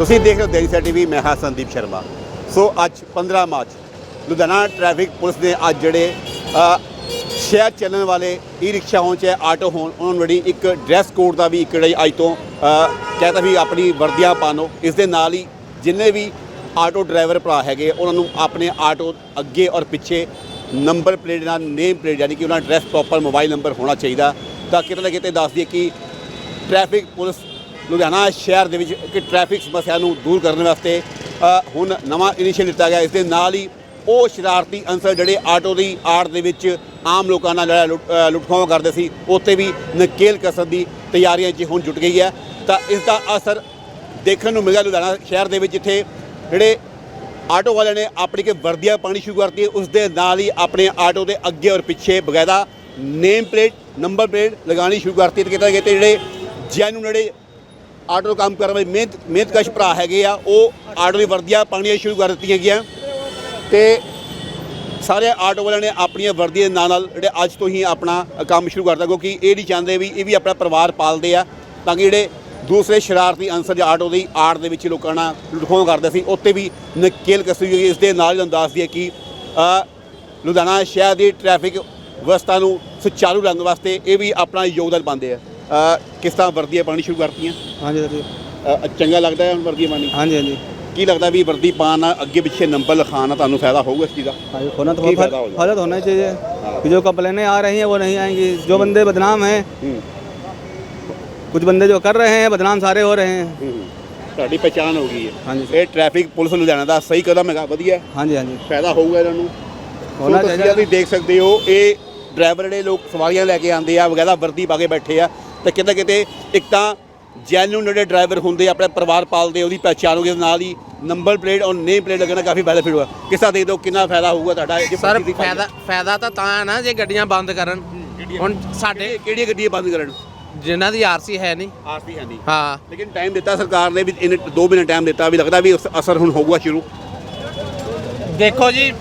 ਤੁਸੀਂ ਦੇਖ ਰਹੇ ਹੋ ਦੇਰੀ ਸਾ ਟੀਵੀ ਮੈਂ ਹਾਂ ਸੰਦੀਪ ਸ਼ਰਮਾ। ਸੋ ਅੱਜ 15 ਮਾਰਚ ਲੁਧਿਆਣਾ ਟ੍ਰੈਫਿਕ ਪੁਲਿਸ ਨੇ ਅੱਜ ਜਿਹੜੇ ਸ਼ਹਿਰ ਚੱਲਣ ਵਾਲੇ ਈ ਰਿਕਸ਼ਾ ਹੋਣ ਚਾਹੇ ਆਟੋ ਹੋਣ ਉਹਨਾਂ ਨੂੰ ਜਿਹੜੀ ਇੱਕ ਡਰੈਸ ਕੋਡ ਦਾ ਵੀ ਇੱਕ ਜਿਹੜਾ ਅੱਜ ਤੋਂ ਅ, ਕਹਿੰਦਾ ਵੀ ਆਪਣੀ ਵਰਦੀਆਂ ਪਾਣੋ ਇਸ ਦੇ ਨਾਲ ਹੀ ਜਿੰਨੇ ਵੀ ਆਟੋ ਡਰਾਈਵਰ ਭਰਾ ਹੈਗੇ ਉਹਨਾਂ ਨੂੰ ਆਪਣੇ ਆਟੋ ਅੱਗੇ ਔਰ ਪਿੱਛੇ ਨੰਬਰ ਪਲੇਟ ਨਾਲ ਨੇਮ ਪਲੇਟ ਯਾਨੀ ਕਿ ਉਹਨਾਂ ਦਾ ਡਰੈਸ ਪ੍ਰੋਪਰ ਮੋਬਾਈਲ ਨੰਬਰ ਹੋਣਾ ਚਾਹੀਦਾ। ਤਾਂ ਕਿਤੇ ਨਾ ਕਿਤੇ ਦੱਸ ਦਈਏ ਕਿ ਟ੍ਰੈਫਿਕ ਪੁਲਿਸ ਲੁਧਿਆਣਾ ਸ਼ਹਿਰ ਦੇ ਵਿੱਚ ਇੱਕ ਟ੍ਰੈਫਿਕ ਸਮੱਸਿਆ ਨੂੰ ਦੂਰ ਕਰਨ ਵਾਸਤੇ ਹੁਣ ਨਵਾਂ ਇਨੀਸ਼ੀਏਟਿਵ ਲਿੱਤਾ ਗਿਆ। ਇਸ ਦੇ ਨਾਲ ਹੀ ਉਹ ਸ਼ਰਾਰਤੀ ਅੰਸਰ ਜਿਹੜੇ ਆਟੋ ਦੀ ਆੜ ਦੇ ਵਿੱਚ ਆਮ ਲੋਕਾਂ ਨਾਲ ਜਿਹੜਾ ਲੁੱਟ- ਅ, ਕਰਦੇ ਸੀ ਉੱਤੇ ਵੀ ਨਕੇਲ ਕਸਣ ਦੀ ਤਿਆਰੀਆਂ 'ਚ ਹੁਣ ਜੁਟ ਗਈ ਹੈ। ਤਾਂ ਇਸ ਦਾ ਅਸਰ ਦੇਖਣ ਨੂੰ ਮਿਲਿਆ ਲੁਧਿਆਣਾ ਸ਼ਹਿਰ ਦੇ ਵਿੱਚ ਜਿੱਥੇ ਜਿਹੜੇ ਆਟੋ ਵਾਲਿਆਂ ਨੇ ਆਪਣੀ ਕਿ ਵਰਦੀਆਂ ਪਾਣੀ ਸ਼ੁਰੂ ਕਰਤੀ। ਉਸ ਦੇ ਨਾਲ ਹੀ ਆਪਣੇ ਆਟੋ ਦੇ ਅੱਗੇ ਔਰ ਪਿੱਛੇ ਬਕਾਇਦਾ ਨੇਮ ਪਲੇਟ ਨੰਬਰ ਪਲੇਟ ਲਗਾਉਣੀ ਸ਼ੁਰੂ ਕਰਤੀ। ਤੇ ਕਿਤੇ ਨਾ ਕਿਤੇ ਜਿਹੜੇ ਜੈਨੂਨ ਜਿਹੜੇ ਆਟੋ ਕੰਮ ਕਰਨ ਵਾਲੇ ਮਿਹਨਤ ਮਿਹਨਤਕਸ਼ ਭਰਾ ਹੈਗੇ ਆ, ਉਹ ਆਟੋ ਦੀ ਵਰਦੀਆਂ ਪਾਉਣੀਆਂ ਸ਼ੁਰੂ ਕਰ ਦਿੱਤੀਆਂ ਗਈਆਂ। ਤੇ ਸਾਰੇ ਆਟੋ ਵਾਲਿਆਂ ਨੇ ਆਪਣੀਆਂ ਵਰਦੀਆਂ ਦੇ ਨਾਲ ਨਾਲ ਜਿਹੜੇ ਅੱਜ ਤੋਂ ਹੀ ਆਪਣਾ ਕੰਮ ਸ਼ੁਰੂ ਕਰਦਾ ਕਿਉਂਕਿ ਇਹ ਨਹੀਂ ਚਾਹੁੰਦੇ ਵੀ ਇਹ ਵੀ ਆਪਣਾ ਪਰਿਵਾਰ ਪਾਲਦੇ ਆ, ਤਾਂ ਕਿ ਜਿਹੜੇ ਦੂਸਰੇ ਸ਼ਰਾਰਤੀ ਅੰਸਰ ਜਾਂ ਆਟੋ ਦੀ ਆੜ ਦੇ ਵਿੱਚ ਲੋਕਾਂ ਨਾਲ ਲੁੱਟਖੋਹ ਕਰਦੇ ਸੀ ਉੱਤੇ ਵੀ ਨਕੇਲ ਕਸੀ ਹੋਈ, ਇਸ ਦੇ ਨਾਲ ਹੀ ਤੁਹਾਨੂੰ ਦੱਸ ਦਈਏ ਕਿ ਲੁਧਿਆਣਾ ਸ਼ਹਿਰ ਦੀ ਟ੍ਰੈਫਿਕ ਵਿਵਸਥਾ ਨੂੰ ਸੁਚਾਰੂ ਰੱਖਣ ਵਾਸਤੇ ਇਹ ਵੀ ਆਪਣਾ ਯੋਗਦਾਨ ਪਾਉਂਦੇ ਆ। ਅ, ਕਿਸ ਤਰ੍ਹਾਂ ਵਰਦੀਆਂ ਪਾਣੀ ਸ਼ੁਰੂ ਕਰਤੀਆਂ ਹਾਂਜੀ ਹਾਂਜੀ ਅ, ਚੰਗਾ ਲੱਗਦਾ ਹੈ ਹੁਣ ਵਰਦੀਆਂ ਪਾਣੀ ਹਾਂਜੀ ਹਾਂਜੀ ਕੀ ਲੱਗਦਾ ਵੀ ਵਰਦੀ ਪਾਉਣ ਨਾਲ ਅੱਗੇ ਪਿੱਛੇ ਨੰਬਰ ਲਿਖਾਉਣ ਨਾਲ ਤੁਹਾਨੂੰ ਫਾਇਦਾ ਹੋਊਗਾ ਇਸ ਚੀਜ਼ ਦਾ हाँ, ये होना तो की फल- फायदा हो जाए? फल तो होना चाहिए कि जो कंप्लेनें आ रही हैं वो नहीं आएंगी जो बंदे बदनाम हैं ਹੂੰ कुछ बंदे जो कर रहे हैं बदनाम सारे हो रहे हैं ਹੂੰ ਤੁਹਾਡੀ ਪਛਾਣ ਹੋ ਗਈ ਹੈ ਹਾਂਜੀ ਇਹ ਟ੍ਰੈਫਿਕ ਪੁਲਿਸ ਲੁਧਿਆਣਾ ਦਾ ਸਹੀ ਕਦਮ ਹੈਗਾ ਵਧੀਆ ਹੈ, हाँ जी हाँ जी ਫਾਇਦਾ ਹੋਊਗਾ ਇਹਨਾਂ ਨੂੰ ਹੋਣਾ ਸੋ ਤੁਸੀਂ ਚਾਹੀਦਾ। ਤੁਸੀਂ ਦੇਖ ਸਕਦੇ ਹੋ ਇਹ ਡਰਾਈਵਰ ਜਿਹੜੇ ਲੋਕ ਸਵਾਰੀਆਂ ਲੈ ਕੇ ਆਉਂਦੇ ਆ ਵਗੈਰਾ ਵਰਦੀ ਪਾ ਕੇ ਬੈਠੇ ਆ ਤੇ ਕਿਤੇ ਕਿਤੇ ਇੱਕ ਤਾਂ ਜੈਨੂਨ ਜਿਹੜੇ ਡਰਾਈਵਰ ਹੁੰਦੇ ਆਪਣੇ ਪਰਿਵਾਰ ਪਾਲਦੇ ਉਹਦੀ ਪਛਾਣ ਹੋਗੀ ਨਾਲ ਹੀ ਨੰਬਰ ਪਲੇਟ ਔਰ ਨੇਮ ਪਲੇਟ ਲੱਗਣਾ ਕਾਫੀ ਬੈਨੀਫਿਟ ਹੋਗਾ ਕਿਸ ਦੇਖਦੇ ਹੋ ਕਿੰਨਾ ਫਾਇਦਾ ਹੋਊਗਾ ਤੁਹਾਡਾ ਜੇ ਸਰ ਦੀ ਫਾਇਦਾ ਫਾਇਦਾ ਤਾਂ ਤਾਂ ਹੈ ਨਾ ਜੇ ਗੱਡੀਆਂ ਬੰਦ ਕਰਨ। ਹੁਣ ਸਾਡੇ ਕਿਹੜੀਆਂ- ਗੱਡੀਆਂ ਬੰਦ ਕਰਨ? ਜਿਨ੍ਹਾਂ ਦੀ ਆਰਸੀ ਹੈ ਨਹੀਂ। ਆਰਸੀ ਹੈ ਨਹੀਂ। ਹਾਂ। ਲੇਕਿਨ ਟਾਈਮ ਦਿੱਤਾ ਸਰਕਾਰ ਨੇ ਵੀ ਇਹਨੇ 2 ਮਹੀਨੇ ਟਾਈਮ ਦਿੱਤਾ ਵੀ ਲੱਗਦਾ ਵੀ ਅਸਰ ਹੁਣ ਹੋਊਗਾ ਸ਼ੁਰੂ। ਦੇਖੋ ਜੀ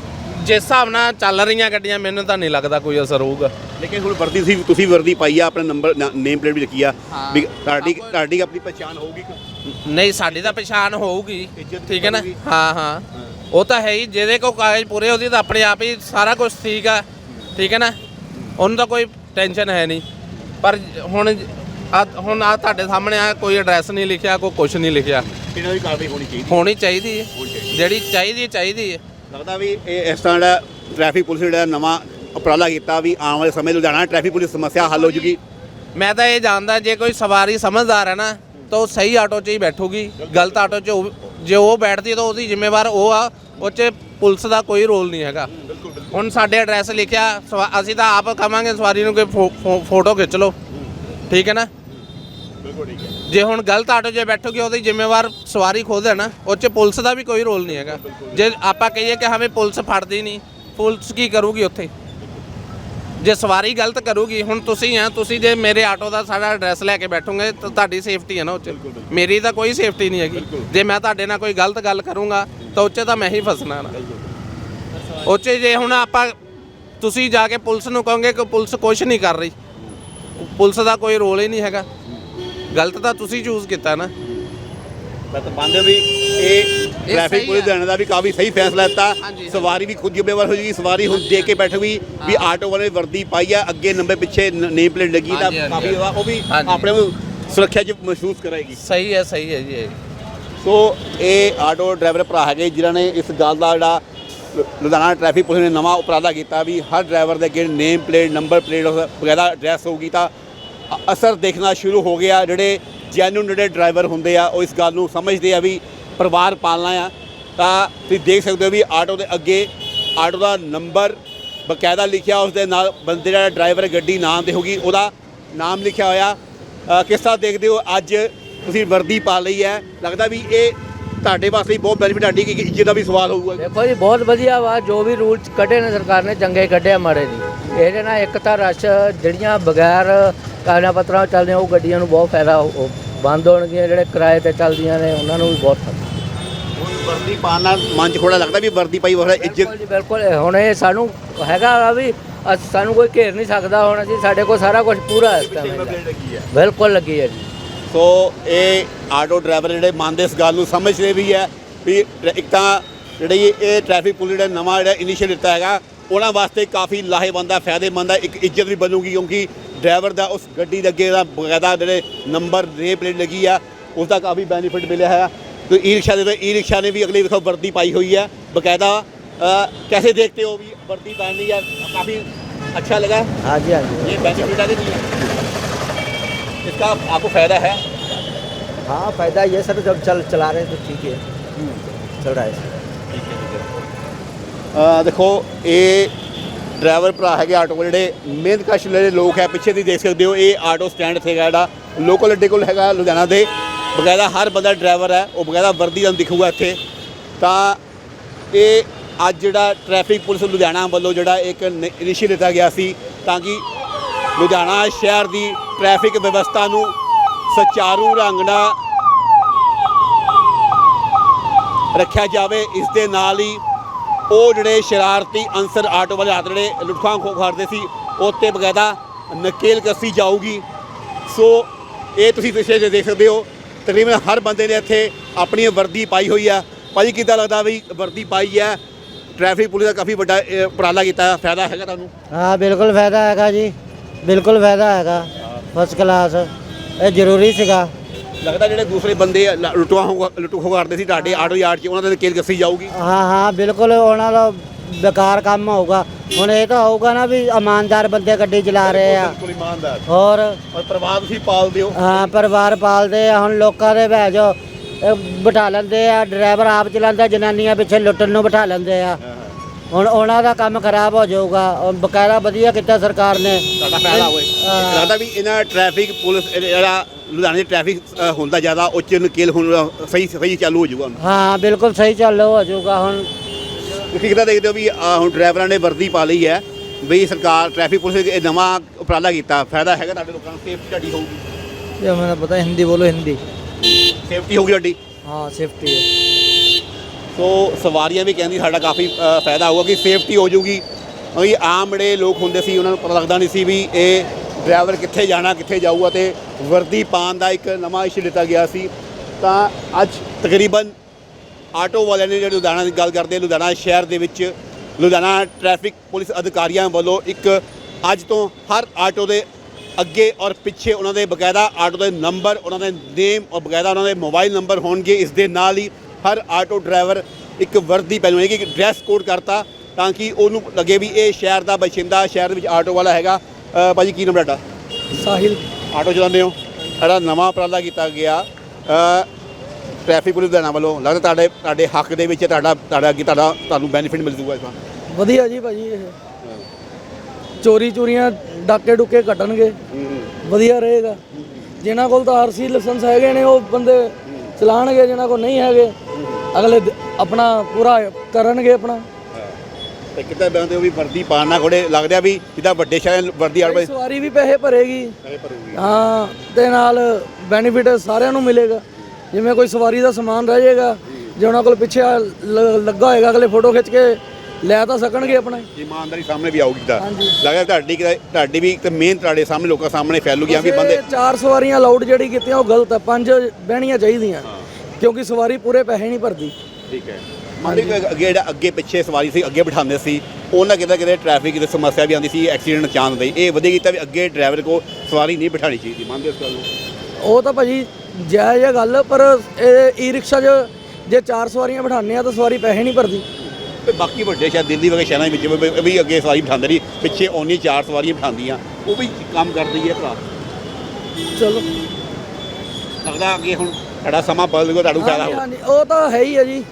ਜਿਸ ਹਿਸਾਬ ਨਾਲ ਚੱਲ ਰਹੀਆਂ ਗੱਡੀਆਂ ਮੈਨੂੰ ਤਾਂ ਨਹੀਂ ਲੱਗਦਾ ਕੋਈ ਅਸਰ ਹੋਊਗਾ। ਲੇਕਿਨ ਹੁਣ ਵਰਦੀ ਤੁਸੀਂ ਤੁਸੀਂ ਵਰਦੀ ਪਾਈ ਆ ਆਪਣਾ ਨੰਬਰ ਨੇਮ ਪਲੇਟ ਵੀ ਰੱਖੀ ਆ। ਵੀ ਤੁਹਾਡੀ ਤੁਹਾਡੀ ਆਪਣੀ ਪਛਾਣ ਹੋਊਗੀ ਨਹੀਂ ਸਾਡੀ ਤਾਂ ਪਛਾਣ ਹੋਊਗੀ। ਠੀਕ ਹੈ ਨਾ। ਹਾਂ ਹਾਂ। ਉਹ ਤਾਂ ਹੈ ਹੀ ਜਿਹਦੇ ਕੋ ਕਾਗਜ਼ ਪੂਰੇ ਉਹਦੀ ਤਾਂ ਆਪਣੇ ਆਪ ਹੀ ਸਾਰਾ ਕੁਝ ਠੀਕ ਆ। ਠੀਕ ਹੈ ਨਾ? ਉਹਨੂੰ ਤਾਂ ਕੋਈ ਟੈਨਸ਼ਨ ਹੈ ਨਹੀਂ। ਪਰ ਹੁਣ ਆ ਹੁਣ ਆ ਤੁਹਾਡੇ ਸਾਹਮਣੇ ਆ ਕੋਈ ਐਡਰੈਸ ਨਹੀਂ ਲਿਖਿਆ ਕੋਈ ਕੁਝ ਨਹੀਂ ਲਿਖਿਆ। ਇਹਨਾਂ ਦੀ ਕਾਰਵਾਈ ਹੋਣੀ ਚਾਹੀਦੀ। ਹੋਣੀ ਚਾਹੀਦੀ ਹੈ। ਜਿਹੜੀ ਚਾਹੀਦੀ ਹੈ ਚਾਹੀਦੀ ਹੈ। ਲੱਗਦਾ ਵੀ ਇਹ ਇਸ ਤਰ੍ਹਾਂ ਜਿਹੜਾ ਟ੍ਰੈਫਿਕ ਪੁਲਿਸ ਨੇ ਜਿਹੜਾ ਨਵਾਂ ਉਪਰਾਲਾ ਕੀਤਾ ਵੀ ਆਉਣ ਵਾਲੇ ਸਮੇਂ ਲੁਧਿਆਣਾ ਟ੍ਰੈਫਿਕ ਪੁਲਿਸ ਸਮੱਸਿਆ ਹੱਲ ਹੋ ਜੂਗੀ। ਮੈਂ ਤਾਂ ਇਹ ਜਾਣਦਾ ਜੇ ਕੋਈ ਸਵਾਰੀ ਸਮਝਦਾਰ ਹੈ ਨਾ, ਤਾਂ ਉਹ ਸਹੀ ਆਟੋ 'ਚ ਹੀ ਬੈਠੂਗੀ, ਗਲਤ ਆਟੋ 'ਚ ਜੇ ਉਹ ਬੈਠਦੀ ਤਾਂ ਉਹਦੀ ਜ਼ਿੰਮੇਵਾਰ ਉਹ ਆ, ਉਹ 'ਚ ਪੁਲਿਸ ਦਾ ਕੋਈ ਰੋਲ ਨਹੀਂ ਹੈਗਾ। ਹੁਣ ਸਾਡੇ ਐਡਰੈਸ ਲਿਖਿਆ, ਸਵਾ- ਅਸੀਂ ਤਾਂ ਆਪ ਕਵਾਂਗੇ ਸਵਾਰੀ ਨੂੰ ਕੋਈ ਫੋ- ਫੋ- ਫੋਟੋ ਖਿੱਚ ਲਓ। ਠੀਕ ਹੈ ਨਾ? ਜੇ ਹੁਣ ਗਲਤ ਆਟੋ 'ਚ ਬੈਠੋਗੇ ਉਹਦੀ ਜ਼ਿੰਮੇਵਾਰ ਸਵਾਰੀ ਖੁਦ ਹੈ ਨਾ ਉਹ 'ਚ ਪੁਲਿਸ ਦਾ ਵੀ ਕੋਈ ਰੋਲ ਨਹੀਂ ਹੈਗਾ। ਜੇ ਆਪਾਂ ਕਹੀਏ ਕਿ ਹਮੇ ਪੁਲਿਸ ਫੜਦੀ ਨਹੀਂ ਪੁਲਿਸ ਕੀ ਕਰੂਗੀ ਉੱਥੇ? ਜੇ ਸਵਾਰੀ ਗਲਤ ਕਰੂਗੀ ਹੁਣ ਤੁਸੀਂ ਆ ਤੁਸੀਂ ਜੇ ਮੇਰੇ ਆਟੋ ਦਾ ਸਾਡਾ ਐਡਰੈਸ ਲੈ ਕੇ ਬੈਠੋਗੇ ਤਾਂ ਤੁਹਾਡੀ ਸੇਫਟੀ ਹੈ ਨਾ ਉੱਚ। ਮੇਰੀ ਤਾਂ ਕੋਈ ਸੇਫਟੀ ਨਹੀਂ ਹੈਗੀ। ਜੇ ਮੈਂ ਤੁਹਾਡੇ ਨਾਲ ਕੋਈ ਗਲਤ ਗੱਲ ਕਰੂੰਗਾ ਤਾਂ ਉੱਚੇ ਤਾਂ ਮੈਂ ਹੀ ਫਸਣਾ ਨਾ। ਉੱਚੇ ਜੇ ਹੁਣ ਆਪਾਂ ਤੁਸੀਂ ਜਾ ਕੇ ਪੁਲਿਸ ਨੂੰ ਕਹੋਗੇ ਕਿ ਪੁਲਿਸ ਕੁਝ ਨਹੀਂ ਕਰ ਰਹੀ। ਪੁਲਿਸ ਦਾ ਕੋਈ ਰੋਲ ਹੀ ਨਹੀਂ ਹੈਗਾ। ਗਲਤ ਤਾਂ ਤੁਸੀਂ ਚੂਜ਼ ਕੀਤਾ ਨਾ ਮੈਂ ਤਾਂ ਮੰਨਦੇ ਵੀ ਇਹ ਟ੍ਰੈਫਿਕ ਪੁਲਿਸ। ਲੁਧਿਆਣਾ ਦਾ ਵੀ ਕਾਫੀ ਸਹੀ ਫੈਸਲਾ ਦਿੱਤਾ ਹਾਂਜੀ। ਸਵਾਰੀ ਵੀ ਖੁਦ ਜ਼ਿੰਮੇਵਾਰ ਹੋ ਜੂਗੀ ਸਵਾਰੀ ਹੁਣ ਦੇਖ ਕੇ ਬੈਠੂਗੀ ਵੀ ਆਟੋ ਵਾਲੇ ਵਰਦੀ ਪਾਈ ਆ ਅੱਗੇ ਨੰਬਰ ਪਿੱਛੇ ਨੇਮ ਪਲੇਟ ਲੱਗੀ ਤਾਂ ਕਾਫੀ ਉਹ ਵੀ। ਆਪਣੇ ਨੂੰ ਸੁਰੱਖਿਆ 'ਚ ਮਹਿਸੂਸ ਕਰੇਗੀ ਸਹੀ ਹੈ ਸਹੀ ਹੈ ਜੀ ਸੋ ਇਹ ਆਟੋ ਡਰਾਈਵਰ ਭਰਾ ਹੈਗੇ ਜਿਨ੍ਹਾਂ ਨੇ ਇਸ ਗੱਲ ਦਾ ਜਿਹੜਾ ਲੁਧਿਆਣਾ ਟ੍ਰੈਫਿਕ ਪੁਲਿਸ ਨੇ ਨਵਾਂ ਉਪਰਾਲਾ ਕੀਤਾ ਵੀ ਹਰ ਡਰਾਈਵਰ ਦੇ ਅੱਗੇ ਨੇਮ ਪਲੇਟ ਨੰਬਰ ਪਲੇਟ ਵਗੈਰਾ ਐਡਰੈਸ ਹੋਊਗੀ ਤਾਂ ਅਸਰ ਦੇਖਣਾ ਸ਼ੁਰੂ ਹੋ ਗਿਆ। ਜਿਹੜੇ ਜੈਨੂਨ ਜਿਹੜੇ ਡਰਾਈਵਰ ਹੁੰਦੇ ਆ, ਉਹ ਇਸ ਗੱਲ ਨੂੰ ਸਮਝਦੇ ਆ ਵੀ ਪਰਿਵਾਰ ਪਾਲਣਾ ਆ। ਤਾਂ ਤੁਸੀਂ ਦੇਖ ਸਕਦੇ ਹੋ ਵੀ ਆਟੋ ਦੇ ਅੱਗੇ ਆਟੋ ਦਾ ਨੰਬਰ ਬਕਾਇਦਾ ਲਿਖਿਆ, ਉਸ ਦੇ ਨਾਲ ਬੰਦੇ ਜਿਹੜਾ ਡਰਾਈਵਰ ਗੱਡੀ ਨਾਮ ਤੇ ਹੋਗੀ ਉਹਦਾ ਨਾਮ ਲਿਖਿਆ ਹੋਇਆ। ਕਿਸ ਤਰ੍ਹਾਂ ਦੇਖਦੇ ਹੋ, ਅੱਜ ਤੁਸੀਂ ਵਰਦੀ ਪਾ ਲਈ ਹੈ। ਲੱਗਦਾ ਵੀ ਇਹ ਤੁਹਾਡੇ ਵਾਸਤੇ ਬਹੁਤ ਬੈਨੀਫਿਟ ਆਂਡੀ ਕਿ ਇੱਜ਼ਤ ਦਾ ਵੀ ਸਵਾਲ ਹੋਊਗਾ। ਦੇਖੋ ਜੀ ਬਹੁਤ ਵਧੀਆ ਵਾ ਜੋ ਵੀ ਰੂਲ ਕੱਢੇ ਨੇ ਸਰਕਾਰ ਨੇ ਚੰਗੇ ਕੱਢੇ ਆ ਮਾੜੇ ਜੀ। ਇਹਦੇ ਨਾਲ ਇੱਕ ਤਾਂ ਰਸ਼ ਜਿਹੜੀਆਂ ਬਗੈਰ ਕਾਗਜ਼ਾਂ ਪੱਤਰਾਂ ਚੱਲਦੀਆਂ ਉਹ ਗੱਡੀਆਂ ਨੂੰ ਬਹੁਤ ਫਾਇਦਾ ਹੋ- ਬੰਦ ਹੋਣਗੀਆਂ ਜਿਹੜੇ ਕਿਰਾਏ ਤੇ ਚੱਲਦੀਆਂ ਨੇ ਉਹਨਾਂ ਨੂੰ ਵੀ ਬਹੁਤ ਫਾਇਦਾ। ਵਰਦੀ ਪਾਉਣ ਨਾਲ ਮਨ 'ਚ ਥੋੜਾ ਲੱਗਦਾ ਵੀ ਵਰਦੀ ਪਾਈ ਬਹੁਤ ਇੱਜ਼ਤ ਬਿਲਕੁਲ ਜੀ ਬਿਲਕੁਲ। ਹੁਣ ਇਹ ਸਾਨੂੰ ਹੈਗਾ ਵਾ ਵੀ ਅਸ- ਸਾਨੂੰ ਕੋਈ ਘੇਰ ਨਹੀਂ ਸਕਦਾ ਹੁਣ ਜੀ ਸਾਡੇ ਕੋਲ ਸਾਰਾ ਕੁਝ ਪੂਰਾ ਇਸ time ਹੈ। ਬਿਲਕੁਲ ਲੱਗੀ ਹੈ ਜੀ। ਸੋ ਇਹ ਆਟੋ ਡਰਾਈਵਰ ਜਿਹੜੇ ਮੰਨਦੇ ਇਸ ਗੱਲ ਨੂੰ ਸਮਝਦੇ ਵੀ ਹੈ ਵੀ ਟ- ਇੱਕ ਤਾਂ ਜਿਹੜੀ ਇਹ ਟ੍ਰੈਫਿਕ ਪੁਲਿਸ ਜਿਹੜਾ ਨਵਾਂ ਜਿਹੜਾ ਇਨੀਸ਼ੀਏਟ ਦਿੱਤਾ ਹੈਗਾ ਉਹਨਾਂ ਵਾਸਤੇ ਕਾਫੀ ਲਾਹੇਵੰਦ ਹੈ ਫਾਇਦੇਮੰਦ ਹੈ ਇੱਕ ਇੱਜ਼ਤ ਵੀ ਬਣੂਗੀ ਕਿਉਂਕਿ ਡਰਾਈਵਰ ਦਾ ਉਸ ਗੱਡੀ ਦੇ ਅੱਗੇ ਦਾ ਬਕਾਇਦਾ ਜਿਹੜੇ ਨੰਬਰ ਰੇ ਪਲੇਟ ਲੱਗੀ ਆ ਉਸ ਦਾ ਕਾਫੀ ਬੈਨੀਫਿਟ ਮਿਲਿਆ ਹੈ ਤੇ ਈ ਰਿਕਸ਼ਾ ਦੇ ਤਾਂ ਈ ਰਿਕਸ਼ਾ ਨੇ ਵੀ ਅਗਲੀ ਵੇਖੋ ਵਰਦੀ ਪਾਈ ਹੋਈ ਹੈ ਬਕਾਇਦਾ ਅ, कैसे देखते हो भी वर्दी पहननी है काफ़ी अच्छा लगा हाँ जी हाँ जी ये बेनिफिट है कि नहीं है इसका आपको फ़ायदा है हाँ फायदा ये सर जब चल चला रहे हैं तो ठीक है चल रहा है ਅ, ਦੇਖੋ ਇਹ ਡਰਾਈਵਰ ਭਰਾ ਹੈਗੇ ਆਟੋ ਵਾਲੇ ਜਿਹੜੇ ਮਿਹਨਤਕਸ਼ ਜਿਹੜੇ ਲੋਕ ਹੈ ਪਿੱਛੇ ਦੀ ਦੇਖ ਸਕਦੇ ਹੋ ਇਹ ਆਟੋ ਸਟੈਂਡ ਇੱਥੇ ਹੈਗਾ ਜਿਹੜਾ ਲੋਕਲ ਅੱਡੇ ਕੋਲ ਹੈਗਾ ਲੁਧਿਆਣਾ ਦੇ ਬਕਾਇਦਾ ਹਰ ਬੰਦਾ ਡਰਾਈਵਰ ਹੈ ਉਹ ਬਕਾਇਦਾ ਵਰਦੀ ਨਾਲ ਦਿਖੂਗਾ ਇੱਥੇ ਤਾਂ ਇਹ ਅੱਜ ਜਿਹੜਾ ਟ੍ਰੈਫਿਕ ਪੁਲਿਸ ਲੁਧਿਆਣਾ ਵੱਲੋਂ ਜਿਹੜਾ ਇੱਕ ਇਨੀਸ਼ੀਏਟਿਵ ਲਿੱਤਾ ਗਿਆ ਸੀ ਤਾਂ ਕਿ ਲੁਧਿਆਣਾ ਸ਼ਹਿਰ ਦੀ ਟ੍ਰੈਫਿਕ ਵਿਵਸਥਾ ਨੂੰ ਸੁਚਾਰੂ ਢੰਗ ਨਾਲ ਰੱਖਿਆ ਜਾਵੇ, ਇਸ ਦੇ ਨਾਲ ਹੀ ਉਹ ਜਿਹੜੇ ਸ਼ਰਾਰਤੀ ਅੰਸਰ ਆਟੋ ਵਾਲੇ ਹੱਥ ਜਿਹੜੇ ਲੁੱਟਖਾਂ ਖੋ ਕਰਦੇ ਸੀ ਉੱਤੇ ਬਕਾਇਦਾ ਨਕੇਲ ਕੱਸੀ ਜਾਊਗੀ। ਸੋ ਇਹ ਤੁਸੀਂ ਪਿੱਛੇ ਜੇ ਦੇਖ ਸਕਦੇ ਹੋ, ਤਕਰੀਬਨ ਹਰ ਬੰਦੇ ਨੇ ਇੱਥੇ ਆਪਣੀ ਵਰਦੀ ਪਾਈ ਹੋਈ ਆ। ਭਾਜੀ, ਕਿੱਦਾਂ ਲੱਗਦਾ ਵੀ ਵਰਦੀ ਪਾਈ ਹੈ ਟ੍ਰੈਫਿਕ ਪੁਲਿਸ ਦਾ ਕਾਫੀ ਵੱਡਾ ਉਪਰਾਲਾ ਕੀਤਾ, ਫਾਇਦਾ ਹੈਗਾ ਤੁਹਾਨੂੰ? ਹਾਂ, ਬਿਲਕੁਲ ਫਾਇਦਾ ਹੈਗਾ ਜੀ। ਬਿਲਕੁਲ ਫਾਇਦਾ ਹੈਗਾ ਫਸਟ ਕਲਾਸ ਇਹ ਜ਼ਰੂਰੀ ਸੀਗਾ। ਲੱਗਦਾ ਜਿਹੜੇ ਦੂਸਰੇ ਬੰਦੇ ਲ- ਲੁੱਟਾਂ ਹੋ ਲੁੱਟੂ ਖੋ ਕਰਦੇ ਸੀ ਤੁਹਾਡੇ ਆਟੋ ਯਾਰਡ 'ਚ ਉਹਨਾਂ ਦੇ ਨਕੇਲ ਕੱਸੀ ਜਾਊਗੀ। ਹਾਂ ਹਾਂ ਬਿਲਕੁਲ ਉਹਨਾਂ ਦਾ ਬੇਕਾਰ ਕੰਮ ਹੋਊਗਾ। ਹੁਣ ਇਹ ਤਾਂ ਹੋਊਗਾ ਨਾ ਵੀ ਇਮਾਨਦਾਰ ਬੰਦੇ ਗੱਡੀ ਚਲਾ ਰਹੇ ਆ। ਬਿਲਕੁਲ ਇਮਾਨਦਾਰ। ਔਰ ਔਰ ਪਰਿਵਾਰ ਤੁਸੀਂ ਪਾਲਦੇ ਹੋ ਹਾਂ ਪਰਿਵਾਰ ਪਾਲਦੇ ਆ ਹੁਣ ਲੋਕਾਂ ਦੇ ਭੈ ਜੋ ਬਿਠਾ ਲੈਂਦੇ ਆ ਡਰਾਈਵਰ ਆਪ ਚਲਾਉਂਦਾ ਜਨਾਨੀਆਂ ਪਿੱਛੇ ਲੁੱਟਣ ਨੂੰ ਬਿਠਾ ਲੈਂਦੇ ਆ। ਹੁਣ ਉਹਨਾਂ ਦਾ ਕੰਮ ਖਰਾਬ ਹੋ ਜਾਊਗਾ ਉਹ ਬਕਾਇਦਾ ਵਧੀਆ ਕੀਤਾ ਸਰਕਾਰ ਨੇ ਸਾਡਾ ਫਾਇਦਾ ਹੋਵੇ ਹਾਂ। ਲੱਗਦਾ ਵੀ ਇਹਨਾਂ ਟ੍ਰੈਫਿਕ ਪੁਲਿਸ ਇਹ ਜਿਹੜਾ ਲੁਧਿਆਣੇ ਟ੍ਰੈਫਿਕ ਅ, ਹੁੰਦਾ ਜ਼ਿਆਦਾ ਉੱਚ ਨਕੇਲ ਹੁਣ ਸਹੀ ਸਹੀ ਚਾਲੂ ਹੋ ਜਾਊਗਾ ਹੁਣ ਹਾਂ ਬਿਲਕੁਲ ਸਹੀ ਚੱਲ ਹੋ ਜਾਊਗਾ ਹੁਣ ਤੁਸੀਂ ਕਿੱਦਾਂ ਦੇਖਦੇ ਹੋ ਵੀ ਅ, ਹੁਣ ਡਰਾਈਵਰਾਂ ਨੇ ਵਰਦੀ ਪਾ ਲਈ ਹੈ ਵੀ ਸਰਕਾਰ ਟ੍ਰੈਫਿਕ ਪੁਲਿਸ ਨੇ ਇਹ ਨਵਾਂ ਉਪਰਾਲਾ ਕੀਤਾ ਫਾਇਦਾ ਹੈਗਾ ਤੁਹਾਡੇ ਲੋਕਾਂ ਨੂੰ ਸੇਫਟੀ ਤੁਹਾਡੀ ਹੋਊਗੀ ये मैंने पता हिंदी बोलो हिंदी ਸੇਫਟੀ ਹੋਊਗੀ ਤੁਹਾਡੀ हाँ सेफ्टी है ਸੋ ਸਵਾਰੀਆਂ ਵੀ ਕਹਿੰਦੀ ਸਾਡਾ ਕਾਫੀ ਫਾਇਦਾ ਹੋਊਗਾ ਕਿ ਸੇਫਟੀ ਹੋ ਜਾਊਗੀ। ਕਿਉਂਕਿ ਆਮ ਜਿਹੜੇ ਲੋਕ ਹੁੰਦੇ ਸੀ, ਉਹਨਾਂ ਨੂੰ ਪਤਾ ਲੱਗਦਾ ਨਹੀਂ ਸੀ ਵੀ ਇਹ ਡਰਾਈਵਰ ਕਿੱਥੇ ਜਾਣਾ, ਕਿੱਥੇ ਜਾਊਗਾ ਤੇ ਵਰਦੀ ਪਾਉਣ ਦਾ ਇੱਕ ਨਵਾਂ ਇਸ਼ੂ ਲਿੱਤਾ ਗਿਆ ਸੀ। ਤਾਂ ਅੱਜ ਤਕਰੀਬਨ ਆਟੋ ਵਾਲਿਆਂ ਨੇ ਜਿਹੜੇ ਲੁਧਿਆਣਾ ਦੀ ਗੱਲ ਕਰਦੇ, ਲੁਧਿਆਣਾ ਸ਼ਹਿਰ ਦੇ ਵਿੱਚ ਲੁਧਿਆਣਾ ਟ੍ਰੈਫਿਕ ਪੁਲਿਸ ਅਧਿਕਾਰੀਆਂ ਵੱਲੋਂ ਇੱਕ ਅੱਜ ਤੋਂ ਹਰ ਆਟੋ ਦੇ ਅੱਗੇ ਔਰ ਪਿੱਛੇ ਉਹਨਾਂ ਦੇ ਬਕਾਇਦਾ ਆਟੋ ਦੇ ਨੰਬਰ ਉਹਨਾਂ ਦੇ ਨੇਮ ਔਰ ਬਕਾਇਦਾ ਉਹਨਾਂ ਦੇ ਮੋਬਾਈਲ ਨੰਬਰ ਹੋਣਗੇ। ਇਸ ਦੇ ਨਾਲ ਹੀ ਹਰ ਆਟੋ ਡਰਾਈਵਰ ਇੱਕ ਵਰਦੀ ਪਹਿਨੂ ਇੱਕ ਡਰੈਸ ਕੋਡ ਕਰਤਾ ਤਾਂ ਕਿ ਉਹਨੂੰ ਲੱਗੇ ਵੀ ਇਹ ਸ਼ਹਿਰ ਦਾ ਬਛਿੰਦਾ ਸ਼ਹਿਰ ਵਿੱਚ ਆਟੋ ਵਾਲਾ ਹੈਗਾ। ਭਾਜੀ ਕੀ ਨਾਮ ਤੁਹਾਡਾ? ਸਾਹਿਲ। ਆਟੋ ਚਲਾਉਂਦੇ ਹੋ? ਸਾਡਾ ਨਵਾਂ ਉਪਰਾਲਾ ਕੀਤਾ ਗਿਆ। ਟ੍ਰੈਫਿਕ ਪੁਲਿਸ ਦੇ ਨਾਲ ਵੱਲੋਂ। ਲੱਗਦਾ ਤੁਹਾਡੇ ਤੁਹਾਡੇ ਹੱਕ ਦੇ ਵਿੱਚ ਤੁਹਾਡਾ ਤੁਹਾਡਾ ਅੱਗੇ ਤੁਹਾਡਾ ਤੁਹਾਨੂੰ ਬੈਨੀਫਿਟ ਮਿਲ ਜੂਗਾ ਇਸ ਵਾਰ। ਵਧੀਆ ਜੀ ਭਾਜੀ ਇਹ। ਚੋਰੀ ਚੋਰੀਆਂ ਡਾਕੇ ਡੁੱਕੇ ਘਟਣਗੇ ਵਧੀਆ ਰਹੇਗਾ। ਜਿਨ੍ਹਾਂ ਕੋਲ ਤਾਂ ਆਰਸੀ ਲਾਇਸੈਂਸ ਹੈਗੇ ਨੇ ਉਹ ਬੰਦੇ ਚਲਾਣਗੇ ਜਿਨ੍ਹਾਂ ਕੋਲ ਨਹੀਂ ਹੈਗੇ। ਅਗਲੇ ਦ- ਆਪਣਾ ਪੂਰਾ ਕਰਨਗੇ ਆਪਣਾ। ਤੇ ਕਿਤੇ ਬੰਦੇ ਉਹ ਵੀ ਵਰਦੀ ਪਾਣਾ ਕੋੜੇ ਲੱਗਦਾ ਵੀ ਜਿੱਦਾਂ ਵੱਡੇ ਸ਼ਹਿਰਾਂ ਵਰਦੀ ਆੜ ਸਵਾਰੀ ਵੀ ਪੈਸੇ ਭਰੇਗੀ। ਹਾਂ ਤੇ ਨਾਲ ਬੈਨੀਫਿਟ ਸਾਰਿਆਂ ਨੂੰ ਮਿਲੇਗਾ। ਜਿਵੇਂ ਕੋਈ ਸਵਾਰੀ ਦਾ ਸਮਾਨ ਰਹਿ ਜਾਏਗਾ ਜੇ ਉਹਨਾਂ ਕੋਲ ਪਿੱਛੇ ਆ ਲ- ਲੱਗਾ ਹੋਏਗਾ ਅਗਲੇ ਫੋਟੋ ਖਿੱਚ ਕੇ ਲੈ ਤਾਂ ਸਕਣਗੇ ਆਪਣਾ। ਇਮਾਨਦਾਰੀ ਸਾਹਮਣੇ ਵੀ ਆਊਗੀ ਤਾਂ। ਲੱਗਦਾ ਤੁਹਾਡੀ ਕਿਤੇ- ਤੁਹਾਡੀ ਵੀ ਤੇ ਮਿਹਨਤ ਤੁਹਾਡੇ ਸਾਹਮਣੇ ਲੋਕਾਂ ਸਾਹਮਣੇ ਫੈਲੂਗੀ ਆ ਵੀ ਬੰਦੇ ਚਾਰ ਸਵਾਰੀਆਂ ਅਲਾਉਡ ਜਿਹੜੀ ਕੀਤੀਆਂ ਉਹ ਗਲਤ ਹੈ ਪੰਜ ਬਹਿਣੀਆਂ ਚਾਹੀਦੀਆਂ। ਕਿਉਂਕਿ ਸਵਾਰੀ ਪੂਰੇ ਪੈਸੇ ਨਹੀਂ ਭਰਦੀ। ਠੀਕ ਹੈ। ਮੰਨਦੇ ਕਿ ਅੱਗੇ ਜਿਹੜਾ ਅੱਗੇ ਪਿੱਛੇ ਸਵਾਰੀ ਸੀ ਅੱਗੇ ਬਿਠਾਉਂਦੇ ਸੀ ਉਹਨਾਂ ਕਿਤੇ ਕਿਤੇ ਟ੍ਰੈਫਿਕ ਦੀ ਸਮੱਸਿਆ ਵੀ ਆਉਂਦੀ ਸੀ ਐਕਸੀਡੈਂਟ ਚਾਂਸ ਦੇ। ਇਹ ਵਧੀਆ ਕੀਤਾ ਵੀ ਅੱਗੇ ਡਰਾਈਵਰ ਕੋ ਸਵਾਰੀ ਨਹੀਂ ਬਿਠਾਣੀ ਚਾਹੀਦੀ ਮੰਨਦੇ ਹੋ ਇਸ ਗੱਲ ਨੂੰ? ਉਹ ਤਾਂ ਭਾਜੀ ਜਾਇਜ਼ ਹੈ ਗੱਲ ਪਰ ਇਹ ਈ ਰਿਕਸ਼ਾ 'ਚ ਜੇ ਚਾਰ ਸਵਾਰੀਆਂ ਬਿਠਾਉਂਦੇ ਆ ਤਾਂ ਸਵਾਰੀ ਪੈਸੇ ਨਹੀਂ ਭਰਦੀ। ਤੇ ਬਾਕੀ ਵੱਡੇ ਸ਼ਹਿਰ ਦਿੱਲੀ ਵਰਗੇ ਸ਼ਹਿਰਾਂ ਵਿੱਚ ਵੀ- ਵੀ ਅੱਗੇ ਸਵਾਰੀ ਬਿਠਾਉਂਦੇ ਨਹੀਂ ਪਿੱਛੇ ਓਨੀ ਚਾਰ ਸਵਾਰੀਆਂ ਬਿਠਾਉਂਦੀਆਂ। ਉਹ ਵੀ ਕੰਮ ਕਰਦੀ ਹੈ ਭਰਾ। ਚਲੋ। ਲੱਗਦਾ ਅੱਗੇ ਹੁਣ ਤੁਹਾਡਾ ਸਮਾਂ ਬਦਲ ਗਿਆ ਤੁਹਾਨੂੰ ਫਾਇਦਾ ਹਾਂਜੀ ਹੋਊ ਹਾਂਜੀ ਉਹ ਤਾਂ ਹੈ ਹੀ ਹੈ ਜੀ।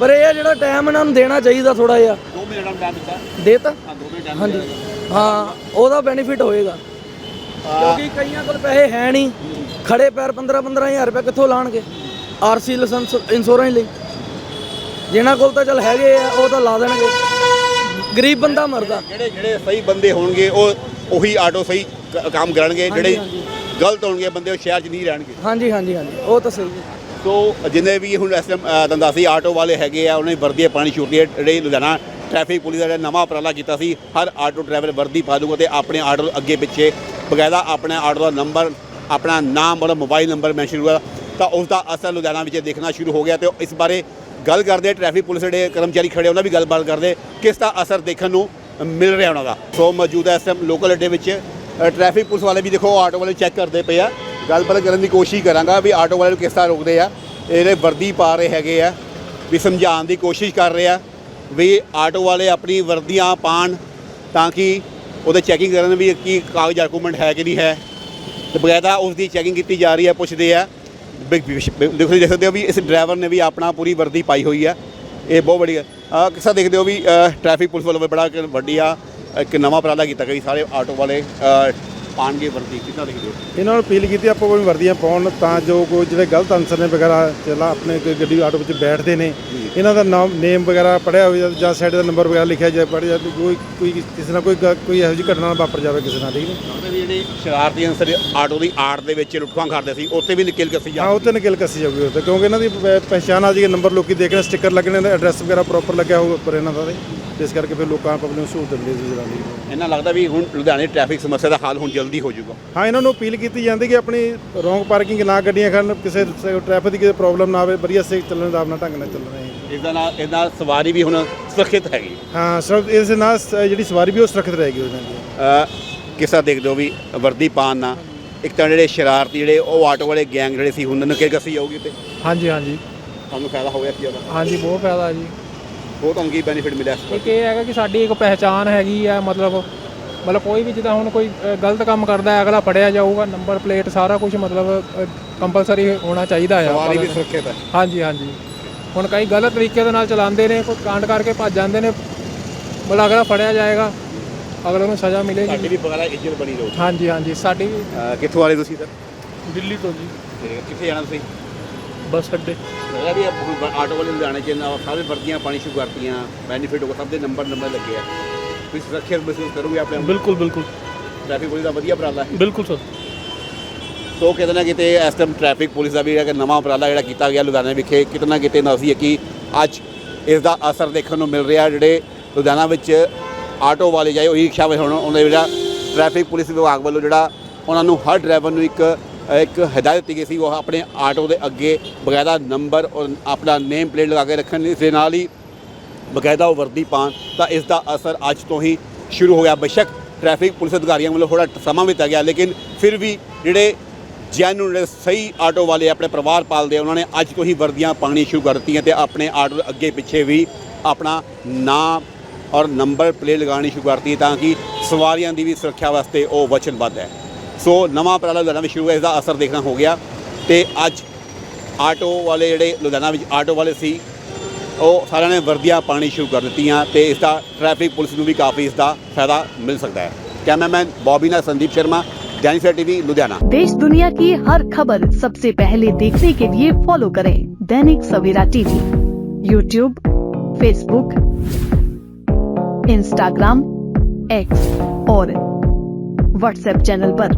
ਪਰ ਇਹ ਆ ਜਿਹੜਾ ਟਾਈਮ ਇਹਨਾਂ ਨੂੰ ਦੇਣਾ ਚਾਹੀਦਾ ਥੋੜਾ ਜਿਹਾ। 2 ਮਿੰਟ ਦਾ ਟਾਈਮ ਦਿੱਤਾ। ਦੇਤਾ? ਹਾਂ 2 ਮਿੰਟ ਹਾਂਜੀ। ਹਾਂ ਉਹਦਾ ਬੈਨੀਫਿਟ ਹੋਏਗਾ। ਕਿਉਂਕਿ ਕਈਆਂ ਕੋਲ ਪੈਸੇ ਹੈ ਨਹੀਂ। ਖੜੇ ਪੈਰ 15 15000 ਰੁਪਏ ਕਿੱਥੋਂ ਲਾਣਗੇ? ਆਰਸੀ ਲਾਇਸੈਂਸ ਇੰਸ਼ੋਰੈਂਸ ਲਈ। ਜਿਨ੍ਹਾਂ ਕੋਲ ਤਾਂ ਚਲ ਹੈਗੇ ਆ ਉਹ ਤਾਂ ਲਾ ਦੇਣਗੇ। ਗਰੀਬ ਬੰਦਾ ਮਰਦਾ। ਜਿਹੜੇ ਜਿਹੜੇ ਸਹੀ ਬੰਦੇ ਹੋਣਗੇ ਉਹ ਉਹੀ ਆਟੋ ਸਹੀ ਕ- ਕੰਮ ਕਰਨਗੇ ਜਿਹੜੇ ਗਲਤ ਹੋਣਗੇ ਬੰਦੇ ਉਹ ਸ਼ਹਿਰ 'ਚ ਨਹੀਂ ਰਹਿਣਗੇ। ਹਾਂਜੀ ਹਾਂਜੀ ਹਾਂਜੀ। ਉਹ ਤਾਂ ਸਹੀ ਹੈ। ਸੋ ਜਿੰਨੇ ਵੀ ਹੁਣ ਇਸ ਟਾਈਮ ਦੰਦਾਸੀ ਆਟੋ ਵਾਲੇ ਹੈਗੇ ਆ ਉਹਨੇ ਵਰਦੀਆਂ ਪਾਣੀ ਛੁੱਟੀ ਜਿਹੜੇ ਲੁਧਿਆਣਾ ਟ੍ਰੈਫਿਕ ਪੁਲਿਸ ਦਾ ਨਵਾਂ ਉਪਰਾਲਾ ਕੀਤਾ ਸੀ ਹਰ ਆਟੋ ਡਰਾਈਵਰ ਵਰਦੀ ਪਾ ਦੂਗਾ ਤੇ ਆਪਣੇ ਆਟੋ ਅੱਗੇ ਪਿੱਛੇ ਬਕਾਇਦਾ ਆਪਣੇ ਆਟੋ ਦਾ ਨੰਬਰ ਆਪਣਾ ਨਾਮ ਔਰ ਮੋਬਾਈਲ ਨੰਬਰ ਮੈਂਸ਼ਨ ਹੋਇਆ ਤਾਂ ਉਸ ਦਾ ਅਸਰ ਲੁਧਿਆਣਾ ਵਿੱਚ ਦੇਖਣਾ ਸ਼ੁਰੂ ਹੋ ਗਿਆ ਤੇ ਇਸ ਬਾਰੇ ਗੱਲ ਕਰਦੇ ਟ੍ਰੈਫਿਕ ਪੁਲਿਸ ਦੇ ਕਰਮਚਾਰੀ ਖੜੇ ਉਹਨਾਂ ਵੀ ਗੱਲਬਾਤ ਕਰਦੇ ਕਿਸ ਦਾ ਅਸਰ ਦੇਖਣ ਨੂੰ ਮਿਲ ਰਿਹਾ ਉਹਨਾਂ ਦਾ? ਸੋ ਮੌਜੂਦਾ ਇਸ ਟਾਈਮ ਲੋਕਲ ਅੱਡੇ ਵਿੱਚ ਟ੍ਰੈਫਿਕ ਪੁਲਿਸ ਵਾਲੇ ਵੀ ਦੇਖੋ ਆਟੋ ਵਾਲੇ ਚੈੱਕ ਕਰਦੇ ਪਏ ਆ। ਗੱਲਬਾਤ ਕਰਨ ਦੀ ਕੋਸ਼ਿਸ਼ ਕਰਾਂਗਾ ਵੀ ਆਟੋ ਵਾਲੇ ਨੂੰ ਕਿਸ ਤਰ੍ਹਾਂ ਰੋਕਦੇ ਆ। ਇਹਦੇ ਵਰਦੀ ਪਾ ਰਹੇ ਹੈਗੇ ਆ ਵੀ ਸਮਝਾਉਣ ਦੀ ਕੋਸ਼ਿਸ਼ ਕਰ ਰਹੇ ਆ ਵੀ ਆਟੋ ਵਾਲੇ ਆਪਣੀ ਵਰਦੀਆਂ ਪਾਣ ਤਾਂ ਕਿ ਉਹਦੇ ਚੈਕਿੰਗ ਕਰਨ ਵੀ ਕੀ ਕਾਗਜ਼ ਡਾਕੂਮੈਂਟ ਹੈ ਕਿ ਨਹੀਂ ਹੈ। ਤੇ ਬਕਾਇਦਾ ਉਸ ਦੀ ਚੈਕਿੰਗ ਕੀਤੀ ਜਾ ਰਹੀ ਹੈ ਪੁੱਛਦੇ ਆ। ਦੇਖੋ ਦੇਖ ਸਕਦੇ ਹੋ ਵੀ ਇਸ ਡਰਾਈਵਰ ਨੇ ਵੀ ਆਪਣਾ ਪੂਰੀ ਵਰਦੀ ਪਾਈ ਹੋਈ ਆ। ਇਹ ਬਹੁਤ ਬੜੀ ਆ ਕਿਸਾ ਦੇਖਦੇ ਹੋ ਵੀ ਅ, ਟ੍ਰੈਫਿਕ ਪੁਲਿਸ ਵੱਲੋਂ ਵੀ ਬੜਾ ਵੱਡੀ ਆ। ਇੱਕ ਨਵਾਂ ਉਪਰਾਲਾ ਕੀਤਾ ਗਿਆ ਸਾਰੇ ਆਟੋ ਵਾਲੇ ਅ, ਪਾਉਣਗੇ ਵਰਦੀ ਕਿਸਾ ਦੇਖਦੇ ਹੋ? ਇਹਨਾਂ ਨੂੰ ਅਪੀਲ ਕੀਤੀ ਆਪਾਂ ਕੋਈ ਵਰਦੀਆਂ ਪਾਉਣ ਤਾਂ ਜੋ ਕੋਈ ਜਿਹੜੇ ਗਲਤ ਅਨਸਰ ਨੇ ਵਗੈਰਾ ਚਲਾ ਆਪਣੇ ਕੋਈ ਗੱਡੀ ਆਟੋ ਵਿੱਚ ਬੈਠਦੇ ਨੇ ਇਹਨਾਂ ਦਾ ਨਾਮ ਨੇਮ ਵਗੈਰਾ ਪੜਿਆ ਹੋਵੇ ਜਾਂ ਸਾਈਡ ਦਾ ਨੰਬਰ ਵਗੈਰਾ ਲਿਖਿਆ ਜਾਏ ਪੜਿਆ ਜਾਏ ਕੋਈ ਕੋਈ ਕਿਸੇ ਨਾਲ ਕੋਈ ਕੋਈ ਇਹੋ ਜਿਹੀ ਘਟਨਾ ਨਾ ਵਾਪਰ ਜਾਵੇ ਕਿਸੇ ਨਾਲ ਠੀਕ ਨੇ? ਜਿਹੜੇ ਸ਼ਰਾਰਤੀ ਅੰਸਰ ਆਟੋ ਦੀ ਆੜ ਦੇ ਵਿੱਚ ਲੁੱਟਖਾਂ ਕਰਦੇ ਸੀ ਉੱਥੇ ਵੀ ਨਿਕਲ ਕੇ ਸੀ ਹਾਂ ਤੇ ਨਕਲ ਕੱਸੀ ਜਾਊਗੀ ਤੇ ਕਿਉਂਕਿ ਇਹਨਾਂ ਦੀ ਪਹਿਚਾਣ ਆ ਜੀ ਨੰਬਰ ਲੋਕੀ ਦੇਖ ਰਹੇ ਸਟicker ਲੱਗਣੇ ਦਾ ਐਡਰੈਸ ਵਗੈਰਾ ਪ੍ਰੋਪਰ ਲੱਗਿਆ ਹੋਊਗਾ ਉੱਪਰ ਇਹਨਾਂ ਦਾ ਇਸ ਕਰਕੇ ਫਿਰ ਲੋਕਾਂ ਪਬਲਿਕ ਨੂੰ ਸਹੂਲਤ ਮਿਲਦੀ ਸੀ ਜਨਾਨੀ ਨੂੰ। ਇਹਨਾਂ ਲੱਗਦਾ ਵੀ ਹੁਣ ਲੁਧਿਆਣੇ ਟ੍ਰੈਫਿਕ ਸਮੱਸਿਆ ਦਾ ਹੱਲ ਹੁਣ ਜਲਦੀ ਹੋ ਜਾਊਗਾ। ਹਾਂ ਇਹਨਾਂ ਨੂੰ ਅਪੀਲ ਕੀਤੀ ਜਾਂਦੀ ਕਿ ਆਪਣੀ ਰੋਂਗ ਪਾਰਕਿੰਗ ਨਾ ਗੱਡੀਆਂ ਖੜਨ ਕਿਸੇ ਟ੍ਰੈਫਿਕ ਦੀ ਕਿਸੇ ਪ੍ਰੋਬਲਮ ਨਾ ਆਵੇ ਵਧੀਆ ਸੇ ਚੱਲਣ ਦਾ ਆਪਣਾ ਢੰਗ ਨਾਲ ਚੱਲਣਾ ਹੈ। ਇਸ ਦਾ ਨਾਲ ਨਾਲ ਸਵਾਰੀ ਵੀ ਹੁਣ ਸੁਰੱਖਿਅਤ ਹੈਗੀ। ਹਾਂ ਸਰ ਇਸ ਨਾਲ ਸ- ਜਿਹੜੀ ਸਵਾਰੀ ਵੀ ਉਹ ਸੁਰੱਖਿਅਤ ਰਹੇਗੀ ਉਹਨਾਂ ਦੀ। ਅ, ਕਿਸ ਤਰ੍ਹਾਂ ਦੇਖਦੇ ਹੋ ਵੀ ਵਰਦੀ ਪਾਉਣ ਨਾਲ ਇੱਕ ਤਾਂ ਜਿਹੜੇ ਸ਼ਰਾਰਤੀ ਜਿਹੜੇ ਉਹ ਆਟੋ ਵਾਲੇ ਗੈਂਗ ਜਿਹੜੇ ਸੀ ਹੁਣ ਨਿਕਲ ਕੱਸੀ ਜਾਊਗੀ ਤੇ ਹਾਂਜੀ ਹਾਂਜੀ। ਤੁਹਾਨੂੰ ਫਾਇਦਾ ਹੋ ਗਿਆ ਕੀ ਉਹਦਾ ਹਾਂਜੀ ਬਹੁਤ ਫਾਇਦਾ ਜੀ। ਬਹੁਤ ਅੰਗੀ ਬੈਨੀਫਿਟ ਮਿਲਿਆ ਇਸ ਇੱਕ ਇਹ ਹੈਗਾ ਕਿ ਸਾਡੀ ਇੱਕ ਪਹਿਚਾਨ ਹੈਗੀ ਆ ਮਤਲਬ ਮਤਲਬ ਕੋਈ ਵੀ ਜਿੱਦਾਂ ਹੁਣ ਕੋਈ ਅ, ਗਲਤ ਕੰਮ ਕਰਦਾ ਹੈ ਅਗਲਾ ਫੜਿਆ ਜਾਊਗਾ ਨੰਬਰ ਪਲੇਟ ਸਾਰਾ ਕੁਝ ਮਤਲਬ ਕੰਪਲਸਰੀ ਹੋਣਾ ਚਾਹੀਦਾ ਆ। ਸਵਾਰੀ ਵੀ ਸੁਰੱਖਿਅਤ ਹੈ। ਹਾਂਜੀ ਹਾਂਜੀ। ਹੁਣ ਕਈ ਗਲਤ ਤਰੀਕੇ ਦੇ ਨਾਲ ਚਲਾਉਂਦੇ ਨੇ ਕੋਈ ਕਾਂਡ ਕਰਕੇ ਭੱਜ ਜਾਂਦੇ ਨੇ ਮਤਲਬ ਅਗਲਾ ਫੜਿਆ ਜਾਏਗਾ ਅਗਲੇ ਨੂੰ ਸਜ਼ਾ ਸਾਡੀ ਮਿਲੇਗੀ ਵੀ ਬਗਾਲਾ ਇੱਜ਼ਤ ਬਣੀ ਰਹੂ। ਹਾਂਜੀ ਹਾਂਜੀ ਸਾਡੀ ਵੀ ਕਿੱਥੋਂ ਵਾਲੇ ਤੁਸੀਂ ਸਰ? ਦਿੱਲੀ ਤੋਂ ਜੀ। ਕਿੱਥੇ ਜਾਣਾ ਤੁਸੀਂ? ਬੱਸ ਅੱਡੇ। ਲੱਗਦਾ ਵੀ ਇਹ ਆਟੋ ਵਾਲੇ ਲੁਧਿਆਣੇ ਚ ਨਾ ਸਾਰੇ ਵਰਦੀਆਂ ਪਾਣੀ ਸ਼ੁਰੂ ਕਰਤੀਆਂ ਬੈਨੀਫਿਟ ਹੋਗਾ ਸਭ ਦੇ ਨੰਬਰ ਨੰਬਰ ਲੱਗੇ ਆ। ਤੁਸੀਂ ਸੁਰੱਖਿਅਤ ਮਹਿਸੂਸ ਕਰੋਗੇ ਆਪਣੇ ਬਿਲਕੁਲ ਬਿਲਕੁਲ। ਟ੍ਰੈਫਿਕ ਪੁਲਿਸ ਦਾ ਵਧੀਆ ਉਪਰਾਲਾ ਹੈ। ਬਿਲਕੁਲ ਸਰ। ਸੋ ਕਿਤੇ ਨਾ ਕਿਤੇ ਇਸ ਟਾਈਮ ਟ੍ਰੈਫਿਕ ਪੁਲਿਸ ਦਾ ਵੀ ਜਿਹੜਾ ਕਿ ਨਵਾਂ ਉਪਰਾਲਾ ਜਿਹੜਾ ਕੀਤਾ ਗਿਆ ਲੁਧਿਆਣਾ ਵਿਖੇ ਕਿਤੇ ਨਾ ਕਿਤੇ ਨਸੀ ਹੈ ਕਿ ਅੱਜ ਇਸ ਦਾ ਅਸਰ ਦੇਖਣ ਨੂੰ ਮਿਲ ਰਿਹਾ ਜਿਹੜੇ ਲੁਧਿਆਣਾ ਵਿੱਚ ਆਟੋ ਵਾਲੇ ਜਾਏ ਉਹ ਰਿਕਸ਼ਾ ਵਾਲੇ ਹੁਣ ਉਹਨਾਂ ਦਾ ਜਿਹੜਾ ਟ੍ਰੈਫਿਕ ਪੁਲਿਸ ਵਿਭਾਗ ਵੱਲੋਂ ਜਿਹੜਾ ਉਹਨਾਂ ਨੂੰ ਹਰ ਡਰਾਈਵਰ ਨੂੰ ਇੱਕ ਇੱਕ ਹਦਾਇਤ ਦਿੱਤੀ ਗਈ ਸੀ, ਉਹ ਆਪਣੇ ਆਟੋ ਦੇ ਅੱਗੇ ਬਕਾਇਦਾ ਨੰਬਰ ਔਰ ਆਪਣਾ ਨੇਮ ਪਲੇਟ ਲਗਾ ਕੇ ਰੱਖਣ ਇਸ ਦੇ ਨਾਲ ਹੀ ਬਕਾਇਦਾ ਉਹ ਵਰਦੀ ਪਾਉਣ, ਤਾਂ ਇਸ ਦਾ ਅਸਰ ਅੱਜ ਤੋਂ ਹੀ ਸ਼ੁਰੂ ਹੋ ਗਿਆ। ਬੇਸ਼ੱਕ ਟ੍ਰੈਫਿਕ ਪੁਲਿਸ ਅਧਿਕਾਰੀਆਂ ਵੱਲੋਂ ਥੋੜਾ ਸਮਾਂ ਦਿੱਤਾ ਗਿਆ, ਲੇਕਿਨ ਫਿਰ ਵੀ ਜਿਹੜੇ ਜੈਨੂਨ ਸਹੀ ਆਟੋ ਵਾਲੇ ਆਪਣੇ ਪਰਿਵਾਰ ਪਾਲਦੇ ਉਹਨਾਂ ਨੇ ਅੱਜ ਤੋਂ ਹੀ ਵਰਦੀਆਂ ਪਾਣੀ ਸ਼ੁਰੂ ਕਰ ਦਿੱਤੀਆਂ ਤੇ ਆਪਣੇ ਆਟੋ ਦੇ ਅੱਗੇ ਪਿੱਛੇ ਵੀ ਆਪਣਾ ਨਾਮ ਔਰ ਨੰਬਰ ਪਲੇਟ ਲਗਾਉਣੀ ਸ਼ੁਰੂ ਕਰਤੀ ਤਾਂ ਕਿ ਸਵਾਰੀਆਂ ਦੀ ਵੀ ਸੁਰੱਖਿਆ ਵਾਸਤੇ ਉਹ ਵਚਨਬੱਧ ਹੈ। ਸੋ ਨਵਾਂ ਪਰਾਲਾ ਲੁਧਿਆਣਾ ਵਿੱਚ ਸ਼ੁਰੂ ਹੋਇਆ ਇਸ ਦਾ ਅਸਰ ਦੇਖਣਾ ਹੋ ਗਿਆ ਤੇ ਅੱਜ ਆਟੋ ਵਾਲੇ ਜਿਹੜੇ ਲੁਧਿਆਣਾ ਵਿੱਚ ਆਟੋ ਵਾਲੇ ਸੀ, ਉਹ ਸਾਰਿਆਂ ਨੇ ਵਰਦੀਆਂ ਪਾਣੀ ਸ਼ੁਰੂ ਕਰ ਦਿੱਤੀਆਂ ਤੇ ਇਸ ਦਾ ਟ੍ਰੈਫਿਕ ਪੁਲਿਸ ਨੂੰ ਵੀ ਕਾਫੀ ਇਸ ਦਾ ਫਾਇਦਾ ਮਿਲ ਸਕਦਾ ਹੈ। कैमरामैन बॉबी ना संदीप शर्मा दैनिक टीवी लुधियाना देश दुनिया की हर खबर सबसे पहले देखने के लिए फॉलो करें Dainik Savera TV YouTube Facebook Instagram X और व्हाट्सएप चैनल पर।